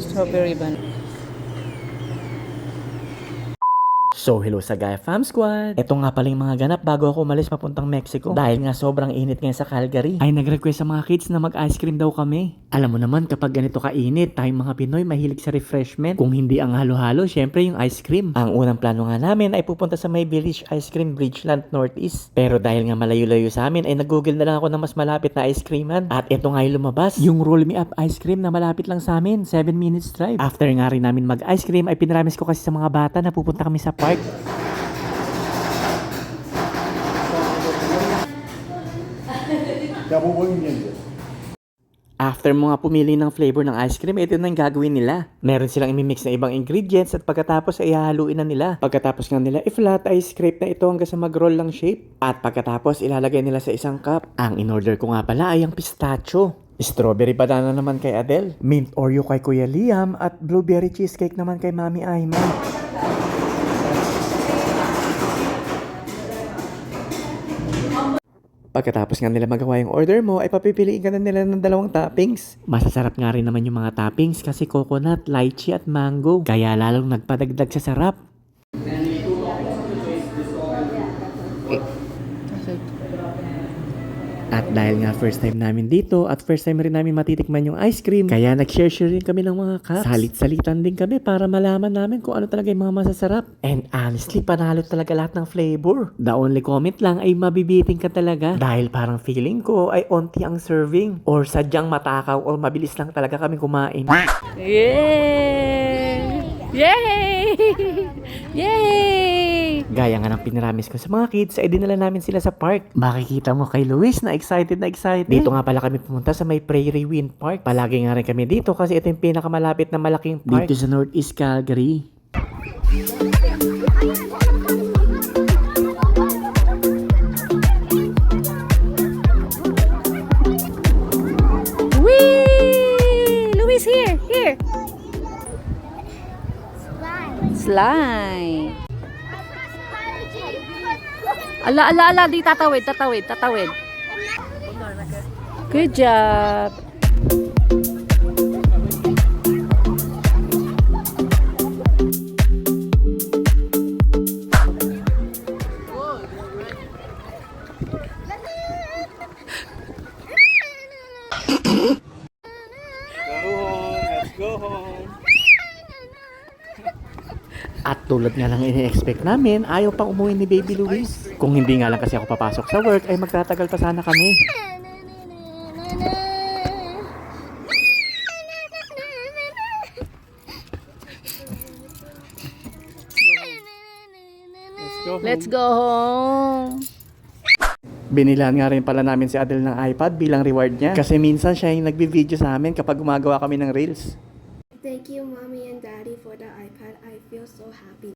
strawberry bun. So, hello sa Gaia Fam Squad! Ito nga pala yung mga ganap bago ako umalis papuntang Mexico. Dahil nga sobrang init ngayon sa Calgary, ay nag-request sa mga kids na mag-ice cream daw kami. Alam mo naman, kapag ganito kainit, tayong mga Pinoy mahilig sa refreshment. Kung hindi ang halo-halo, syempre yung ice cream. Ang unang plano nga namin ay pupunta sa May Village Ice Cream Bridgeland Northeast. Pero dahil nga malayo-layo sa amin, ay nag-google na lang ako ng mas malapit na ice creaman. At ito nga yung lumabas, yung Roll Me Up Ice Cream na malapit lang sa amin, 7 minutes drive. After nga rin namin mag-ice cream, ay pinaramis ko kasi sa mga bata na pupunta kami sa park. After mo pumili ng flavor ng ice cream, ito na yung gagawin nila. Meron silang imimix na ibang ingredients at pagkatapos ay hahaluin na nila. Pagkatapos nga nila i-flat ay scrape na ito hanggang sa mag-roll lang shape. At pagkatapos ilalagay nila sa isang cup. Ang in-order ko nga pala ay ang pistachio. Strawberry banana naman kay Adele. Mint Oreo kay Kuya Liam at blueberry cheesecake naman kay Mami Ayman. Pagkatapos nga nila magawa yung order mo, ay papipiliin ka na nila ng dalawang toppings. Masasarap nga rin naman yung mga toppings kasi coconut, lychee at mango. Kaya lalong nagpadagdag sa sarap. At dahil nga first time namin dito at first time rin namin matitikman yung ice cream, kaya nag-share-share rin kami ng mga cups. Salit-salitan din kami para malaman namin kung ano talaga yung mga masasarap. And honestly, panalo talaga lahat ng flavor. The only comment lang ay mabibiting ka talaga. Dahil parang feeling ko ay onti ang serving. Or sadyang matakaw or mabilis lang talaga kami kumain. Yay! Yay! Yay! Gaya nga ng piniramis ko sa mga kids, ay dinala namin sila sa park. Makikita mo kay Luis na excited na excited. Dito nga pala kami pumunta sa may Prairie Wind Park. Palagi nga rin kami dito kasi ito yung pinakamalapit na malaking park. Dito sa Northeast Calgary. Whee! Luis, here! Here! Slime. Ala, ala, ala. Di tatawid, tatawid, tatawid. Good job. At tulad nga lang ini-expect namin, ayaw pang umuwi ni Baby Luis. Kung hindi nga lang kasi ako papasok sa work, ay magtatagal pa sana kami. Let's go home. Binilan nga rin pala namin si Adel ng iPad bilang reward niya. Kasi minsan siya yung nagbi-video sa amin kapag gumagawa kami ng reels. Thank you, mommy and daddy, for the iPad. I feel so happy.